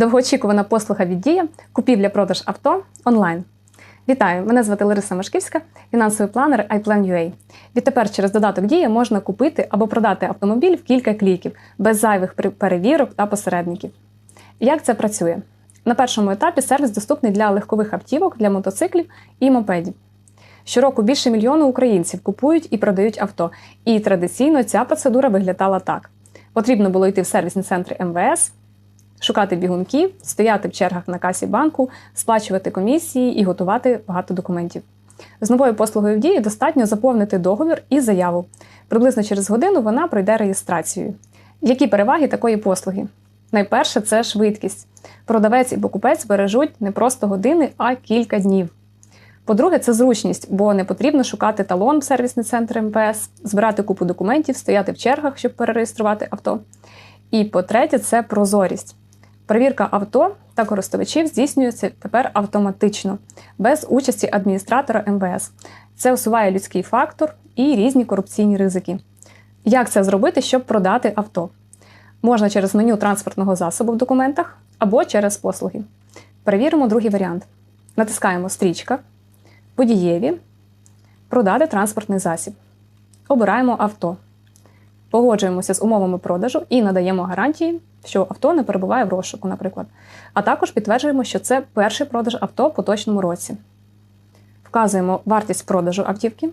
Довгоочікувана послуга від Дія купівля-продаж авто онлайн. Вітаю! Мене звати Лариса Машківська, фінансовий планер iPlan.ua. Відтепер через додаток Дія можна купити або продати автомобіль в кілька кліків без зайвих перевірок та посередників. Як це працює? На першому етапі сервіс доступний для легкових автівок, для мотоциклів і мопедів. Щороку більше мільйону українців купують і продають авто, і традиційно ця процедура виглядала так: потрібно було йти в сервісні центри МВС, шукати бігунків, стояти в чергах на касі банку, сплачувати комісії і готувати багато документів. З новою послугою в дії достатньо заповнити договір і заяву. Приблизно через годину вона пройде реєстрацію. Які переваги такої послуги? Найперше це швидкість. Продавець і покупець бережуть не просто години, а кілька днів. По-друге, це зручність, бо не потрібно шукати талон в сервісний центр МПС, збирати купу документів, стояти в чергах, щоб перереєструвати авто. І по-третє, це прозорість. Перевірка авто та користувачів здійснюється тепер автоматично, без участі адміністратора МВС. Це усуває людський фактор і різні корупційні ризики. Як це зробити, щоб продати авто? Можна через меню транспортного засобу в документах або через послуги. Перевіримо другий варіант. Натискаємо стрічка, водієві, продати транспортний засіб. Обираємо авто. Погоджуємося з умовами продажу і надаємо гарантії, що авто не перебуває в розшуку, наприклад. А також підтверджуємо, що це перший продаж авто в поточному році. Вказуємо вартість продажу автівки,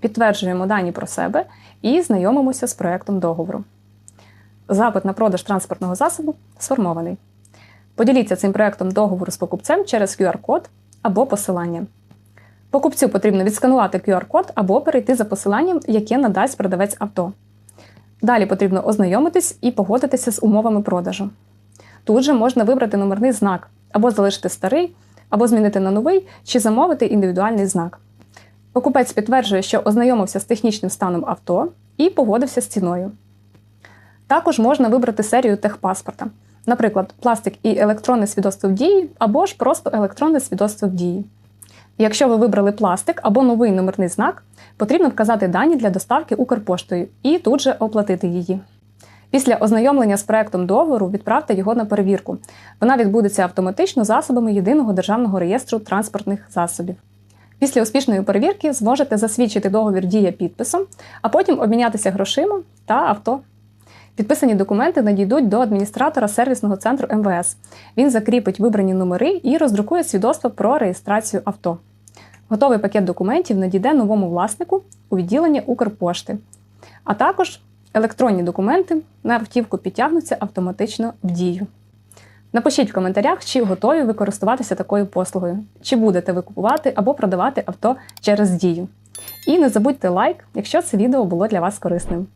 підтверджуємо дані про себе і знайомимося з проектом договору. Запит на продаж транспортного засобу сформований. Поділіться цим проектом договору з покупцем через QR-код або посилання. Покупцю потрібно відсканувати QR-код або перейти за посиланням, яке надасть продавець авто. Далі потрібно ознайомитись і погодитися з умовами продажу. Тут же можна вибрати номерний знак, або залишити старий, або змінити на новий, чи замовити індивідуальний знак. Покупець підтверджує, що ознайомився з технічним станом авто і погодився з ціною. Також можна вибрати серію техпаспорта, наприклад, пластик і електронне свідоцтво в дії, або ж просто електронне свідоцтво в дії. Якщо ви вибрали пластик або новий номерний знак, потрібно вказати дані для доставки Укрпоштою і тут же оплатити її. Після ознайомлення з проектом договору відправте його на перевірку. Вона відбудеться автоматично засобами єдиного державного реєстру транспортних засобів. Після успішної перевірки зможете засвідчити договір дія підписом, а потім обмінятися грошима та авто. Підписані документи надійдуть до адміністратора сервісного центру МВС. Він закріпить вибрані номери і роздрукує свідоцтво про реєстрацію авто. Готовий пакет документів надійде новому власнику у відділення Укрпошти. А також електронні документи на автівку підтягнуться автоматично в дію. Напишіть в коментарях, чи готові ви користуватися такою послугою, чи будете ви купувати або продавати авто через дію. І не забудьте лайк, якщо це відео було для вас корисним.